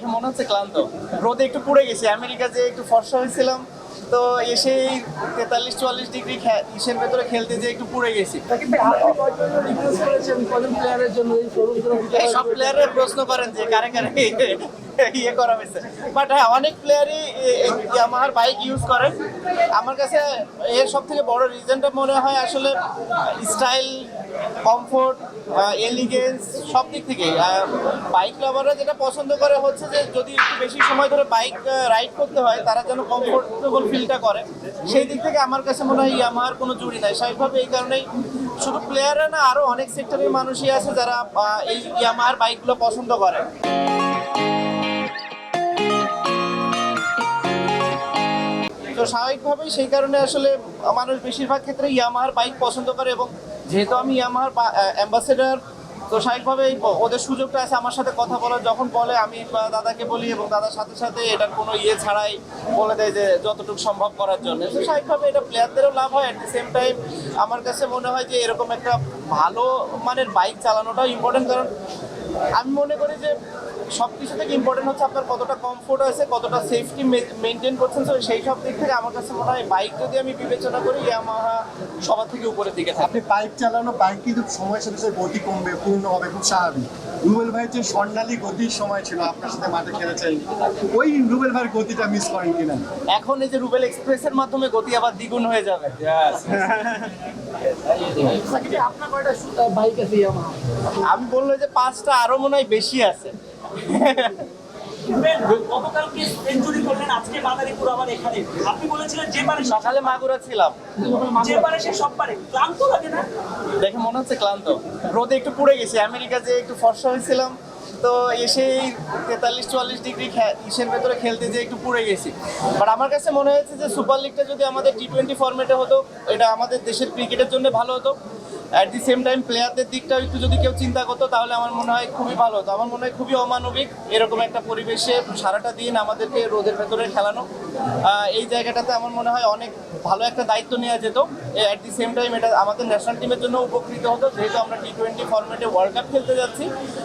দেখে মনে হচ্ছে ক্লান্ত। রোদে একটু পুড়ে গেছি আমেরিকা যে একটু ফর্সা হয়েছিলাম তো এসে তেতাল্লিশ চুয়াল্লিশ ডিগ্রি ইসের ভেতরে খেলতে যে একটু পুড়ে গেছি। কজন প্লেয়ারের জন্য সব প্লেয়ারের প্রশ্ন করেন যে কারে কারে ইয়ে করা হয়েছে। বাট হ্যাঁ অনেক প্লেয়ারই আমার বাইক ইউজ করেন। আমার কাছে এর সব থেকে বড় রিজনটা মনে হয় আসলে স্টাইল কমফোর্ট এলিগেন্স সব দিক থেকেই। বাইক লাভাররা যেটা পছন্দ করে হচ্ছে যে, যদি একটু বেশি সময় ধরে বাইক রাইড করতে হয়, তারা যেন কমফোর্টেবল ফিলটা করে। সেই দিক থেকে আমার কাছে মনে হয় ইয়ামাহার কোনো জুড়ি নাই। স্বাভাবিকভাবে এই কারণেই শুধু প্লেয়াররা না আরও অনেক সেক্টরের মানুষই আছে যারা এই ইয়ামাহার বাইকগুলো পছন্দ করে। তো স্বাভাবিকভাবেই সেই কারণে আসলে মানুষ বেশিরভাগ ক্ষেত্রে ইয়ামাহার বাইক পছন্দ করে এবং যেহেতু আমি ইয়ামাহার অ্যাম্বাসেডার তো স্বাভাবিকভাবে ওদের সুযোগটা আছে আমার সাথে কথা বলার। যখন বলে আমি দাদাকে বলি এবং দাদার সাথে সাথে এটার কোনো ইয়ে ছাড়াই বলে দেয় যে যতটুকু সম্ভব করার জন্য। তো স্বাভাবিকভাবে এটা প্লেয়ারদেরও লাভ হয়। অ্যাট দি সেম টাইম আমার কাছে মনে হয় যে এরকম একটা ভালো মানের বাইক চালানোটাও ইম্পর্টেন্ট কারণ আমি মনে করি যে সব কিছু থেকে ইম্পর্টেন্ট হচ্ছে আপনার কতটা কমফোর্ট আছে কতটা সেফটি মেনটেন করছেন। তো সেই সব দিক থেকে আমার কাছে মনে হয় বাইক যদি আমি বিবেচনা করি ইয়ামাহা সবার থেকে উপরের দিকে থাকে। আপনি বাইক চালানো বাইক কিন্তু সময়ের সাথে সাথে গতি কমবে পূর্ণ হবে খুব স্বাভাবিক। রুবেল ভাইয়ের যে স্বর্ণালী গতির সময় ছিল আপনার সাথে মাঠে খেলেছেন। ওই রুবেল ভাইয়ের গতিটা মিস করেন কিনা? এখন এই যে রুবেল এক্সপ্রেসের মাধ্যমে গতি আবার দ্বিগুণ হয়ে যাবে। আপনার কয়টা বাইক আছে ইয়ামাহা আমি বলল যে পাঁচটা আরও মনে হয় বেশি আছে। গতকালকে সেঞ্চুরি করলেন আজকে মাদারীপুর আবার এখানে। আপনি বলেছিলেন যে পারে সব- সকালে মাগুরা ছিলাম। যে পারে সে সব ক্লান্ত লাগে না? দেখে মনে হচ্ছে ক্লান্ত। রোদে একটু পুড়ে গেছি আমেরিকা যে একটু ফর্সা হয়েছিলাম। তো এসেই তেতাল্লিশ, চুয়াল্লিশ ডিগ্রি ইসের ভেতরে খেলতে যে একটু পুড়ে গেছি। বাট আমার কাছে মনে হয়েছে যে সুপার লিগটা যদি আমাদের টি টোয়েন্টি ফর্মেটে হতো, এটা আমাদের দেশের ক্রিকেটের জন্য ভালো হতো। অ্যাট দি সেম টাইম প্লেয়ারদের দিকটাও একটু যদি কেউ চিন্তা করতো, তাহলে আমার মনে হয় খুবই ভালো হতো। আমার মনে হয় খুবই অমানবিক এরকম একটা পরিবেশে সারাটা দিন আমাদেরকে রোদের ভেতরে খেলানো। এই জায়গাটাতে আমার মনে হয় অনেক ভালো একটা দায়িত্ব নেওয়া যেত। অ্যাট দি সেম টাইম এটা আমাদের ন্যাশনাল টিমের জন্য উপকৃত হতো। যেহেতু আমরা টি টোয়েন্টি ফর্মেটে ওয়ার্ল্ড কাপ খেলতে যাচ্ছি,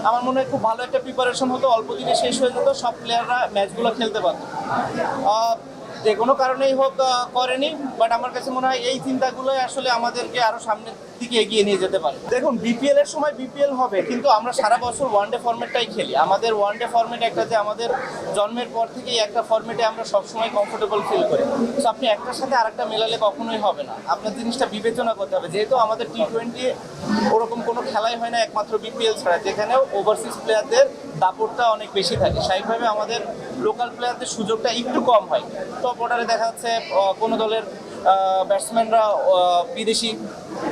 আমার মনে হয় খুব ভালো একটা প্রিপারেশন হতো অল্প দিনে শেষ হয়ে যেত সব প্লেয়াররা ম্যাচগুলো খেলতে পারতো। যে কোনো কারণেই হোক করেনি বাট আমার কাছে মনে হয় এই চিন্তাগুলোই আসলে আমাদেরকে আরও সামনের দিকে এগিয়ে নিয়ে যেতে পারে। দেখুন বিপিএল এর সময় বিপিএল হবে, কিন্তু আমরা সারা বছর ওয়ান ডে ফরম্যাটটাই খেলি। আমাদের ওয়ান ডে ফরম্যাট একটা যে আমাদের জন্মের পর থেকেই একটা ফরম্যাটে আমরা সবসময় কমফোর্টেবল ফিল করি। তো আপনি একটার সাথে আরেকটা মেলালে কখনোই হবে না। আপনার জিনিসটা বিবেচনা করতে হবে। যেহেতু আমাদের টি টোয়েন্টি ওরকম কোনো খেলাই হয় না একমাত্র বিপিএল ছাড়া, যেখানেও ওভারসিজ প্লেয়ারদের দাপটটা অনেক বেশি থাকে। স্বাভাবিকভাবে আমাদের লোকাল প্লেয়ারদের সুযোগটা একটু কম হয়। টপ অর্ডারে দেখা যাচ্ছে কোনো দলের ব্যাটসম্যানরা বিদেশি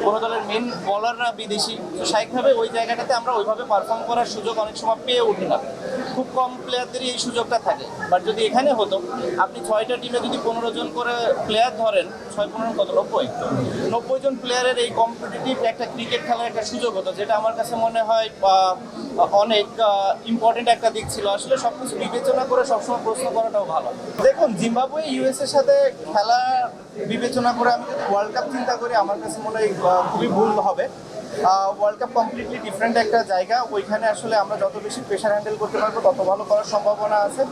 কোনো দলের মেন বলাররা বিদেশি। তো স্বাভাবিকভাবে ওই জায়গাটাতে আমরা ওইভাবে পারফর্ম করার সুযোগ অনেক সময় পেয়ে উঠি না। খুব কম প্লেয়ারদেরই এই সুযোগটা থাকে। বাট যদি এখানে হতো, আপনি ছয়টা টিমে যদি পনেরো জন করে প্লেয়ার ধরেন, ছয়, পনেরো কত? নব্বই। নব্বই জন প্লেয়ারের এই কম্পিটিটিভ একটা ক্রিকেট খেলার একটা সুযোগ হতো, যেটা আমার কাছে মনে হয় অনেক ইম্পর্টেন্ট একটা দিক ছিল। আসলে সব কিছু বিবেচনা করে সবসময় প্রশ্ন করাটাও ভালো। দেখুন, জিম্বাবুয়ে ইউএস এর সাথে খেলা বিবেচনা করে আমি ওয়ার্ল্ড কাপ চিন্তা করি, আমার কাছে মনে হয় খুবই ভুল হবে। ওয়ার্ল্ড কাপ কমপ্লিটলি ডিফারেন্ট একটা জায়গা। ওইখানে আসলে আমরা যত বেশি প্রেশার হ্যান্ডেল করতে পারব, তত ভালো করার সম্ভাবনা আছে।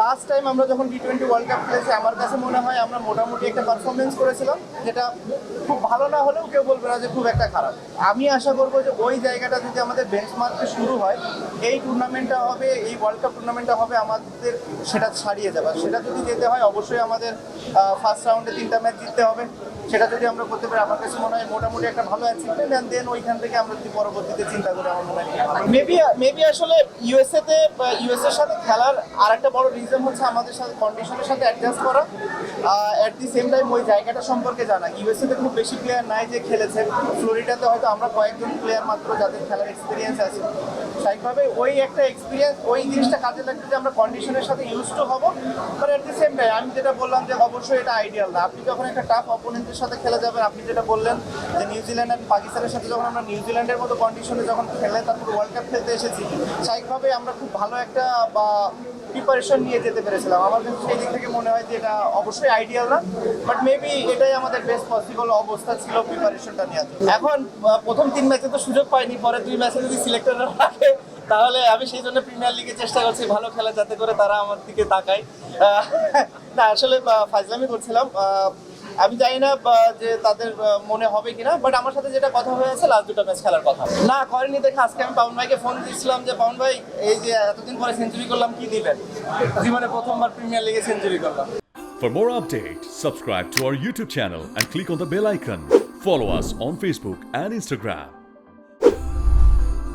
লাস্ট টাইম আমরা যখন টি টোয়েন্টি ওয়ার্ল্ড কাপ খেলেছি, আমার কাছে মনে হয় আমরা মোটামুটি একটা পারফরমেন্স করেছিলাম, যেটা খুব ভালো না হলেও কেউ বলবে না যে খুব একটা খারাপ। আমি আশা করব যে ওই জায়গাটা যদি আমাদের বেঞ্চমার্কে শুরু হয়। এই টুর্নামেন্টটা হবে, এই ওয়ার্ল্ড কাপ টুর্নামেন্টটা হবে আমাদের সেটা ছাড়িয়ে যাবে। সেটা যদি যেতে হয়, অবশ্যই আমাদের ফার্স্ট রাউন্ডে তিনটা ম্যাচ জিততে হবে। সেটা যদি আমরা করতে পারি, আমার কাছে মনে হয় মোটামুটি একটা ভালো অ্যাচিভমেন্ট দেন ওইখান থেকে আমরা যদি পরবর্তীতে চিন্তা করি, আমার মনে হয় মেবি মেবি আসলে ইউএসএ তে ইউএস এর সাথে খেলার আর একটা বড় রিজন হচ্ছে আমাদের সাথে কন্ডিশনের সাথে অ্যাডজাস্ট করা। অ্যাট দি সেম টাইম ওই জায়গাটা সম্পর্কে জানা। ইউএসএ তে খুব বেশি প্লেয়ার নাই যে খেলেছে ফ্লোরিডাতে হয়তো আমরা কয়েকজন প্লেয়ার মাত্র যাদের খেলার এক্সপিরিয়েন্স আছে। স্বাভাবিকভাবে ওই একটা এক্সপিরিয়েন্স ওই জিনিসটা কাজে লাগবে যে আমরা কন্ডিশনের সাথে ইউজ টু হব। But at the same time আমি যেটা বললাম যে অবশ্যই এটা আইডিয়াল না। আপনি যখন একটা টাফ অপোনেন্টের সাথে খেলা যাবেন। আপনি যেটা বললেন যে নিউজিল্যান্ড আর পাকিস্তানের সাথে যখন আমরা নিউজিল্যান্ডের মতো কন্ডিশনে যখন খেলে তারপর ওয়ার্ল্ড কাপ খেলতে এসেছি স্বাভাবিকভাবে আমরা খুব ভালো একটা বা প্রিপারেশন নিয়ে যেতে পেরেছিলাম। আমার কাছে সেই দিক থেকে মনে হয় যে এটা অবশ্যই আইডিয়াল না বাট মেবি এটাই আমাদের বেস্ট পসিবল অবস্থা ছিল প্রিপারেশনটা জন্য। এখন প্রথম তিন ম্যাচে তো সুযোগ পাইনি পরে দুই ম্যাচে যদি সিলেক্টররা রাখে তাহলে আমি সেই জন্য প্রিমিয়ার লিগে চেষ্টা করছি ভালো খেলা যাতে করে তারা আমার দিকে তাকায়। না আসলে আহ, ফাজলামি করছিলাম। আমি জানি না যে তাদের মনে হবে কিনা বাট আমার সাথে যেটা কথা হয়েছে লাস্ট দুটো ম্যাচ খেলার কথা না করেনি দেখে আজকে আমি পাউন ভাইকে ফোন দিয়েছিলাম যে পাউন ভাই এই যে এতদিন পরে সেঞ্চুরি করলাম কি দিবেন জীবনে প্রথমবার প্রিমিয়ার লিগে সেঞ্চুরি করলাম For more updates, subscribe to our YouTube channel and click on the bell icon. Follow us on Facebook and Instagram.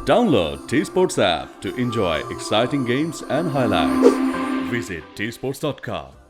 Download T Sports app to enjoy exciting games and highlights. Visit tsports.com.